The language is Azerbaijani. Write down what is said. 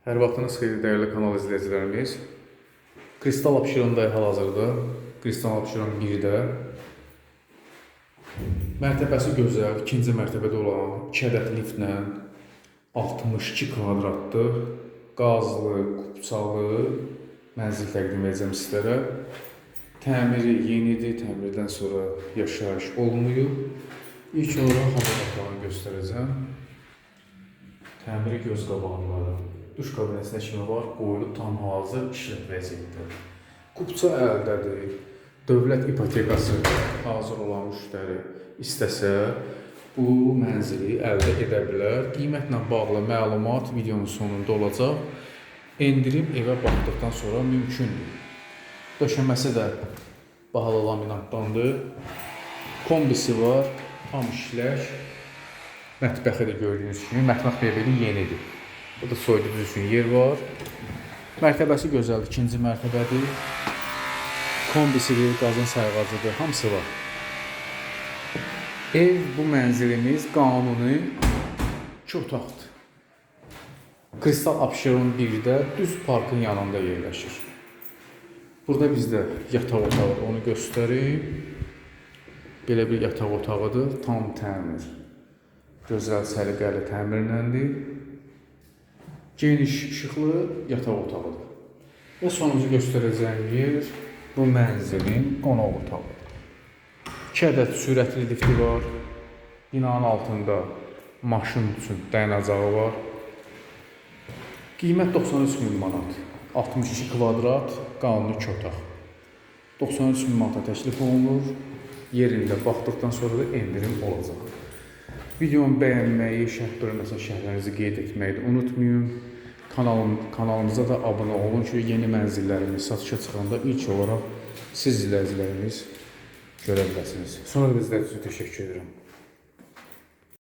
Hər vaxtınız xeyir dəyərli kanal izləyicilərimiz. Kristal Abşeron'da hal-hazırda. Kristal Abşeron 1-də. Mərtəbəsi gözəl, ikinci mərtəbədə olan 2 ədəd liftlə 62 kvadratlıq qazlı, kupçalı mənzil təqdim edəcəm sizlərə. Təmiri yenidir, təmirdən sonra yaşayış olmuyor. İlk olaraq hamam otağını göstərəcəm. Təmiri göz qabağındadır. Duş kabinetində kimi var, qoyulub tam hazır işlək vəziyyətdə. Kupça əldədir. Dövlət ipotekası hazır olan müştəri istəsə bu mənzili əldə edə bilər. Qiymətlə bağlı məlumat videonun sonunda olacaq. Endirib evə baxdıqdan sonra mümkündür. Döşəməsi də bahalı laminatdandır. Kombisi var, tam işlək. Mətbəxi də gördüyünüz kimi mətbəx mebeli yenidir. Burada soyuducu üçün yer var. Mərtəbəsi gözəldir, ikinci mərtəbədir. Kombisidir, qazın sayğacıdır, hamısı var. Ev bu mənzilimiz qanuni 2 otaqdır. Kristal Abşeron 1-də düz parkın yanında yerləşir. Burada bizdə yataq otağı var, onu göstərim. Belə bir yataq otağıdır, tam təmir. Gözəl səliqəli təmirləndir. Geniş işıqlı yataq otağıdır. Və sonuncu göstərəcəyim yer bu mənzilin qonaq otağıdır. 2 ədəd sürətli lifti var. Binanın altında maşın üçün dayanacağı var. Qiymət 93 min manat. 62 kvadrat qanuni 2 otaq. 93 min manata təklif olunur. Yerində baxdıqdan sonra da endirim olacaq. Videomu bəyənməyi, şərh bölməsində şərhlərinizi qeyd etməyi də unutmayın. Kanalım, kanalımıza da abunə olun ki, yeni mənzillərimiz satışa çıxanda ilk olaraq siz izləyicilərimiz görə biləsiniz. Da izlədiyiniz üçün təşəkkür edirəm.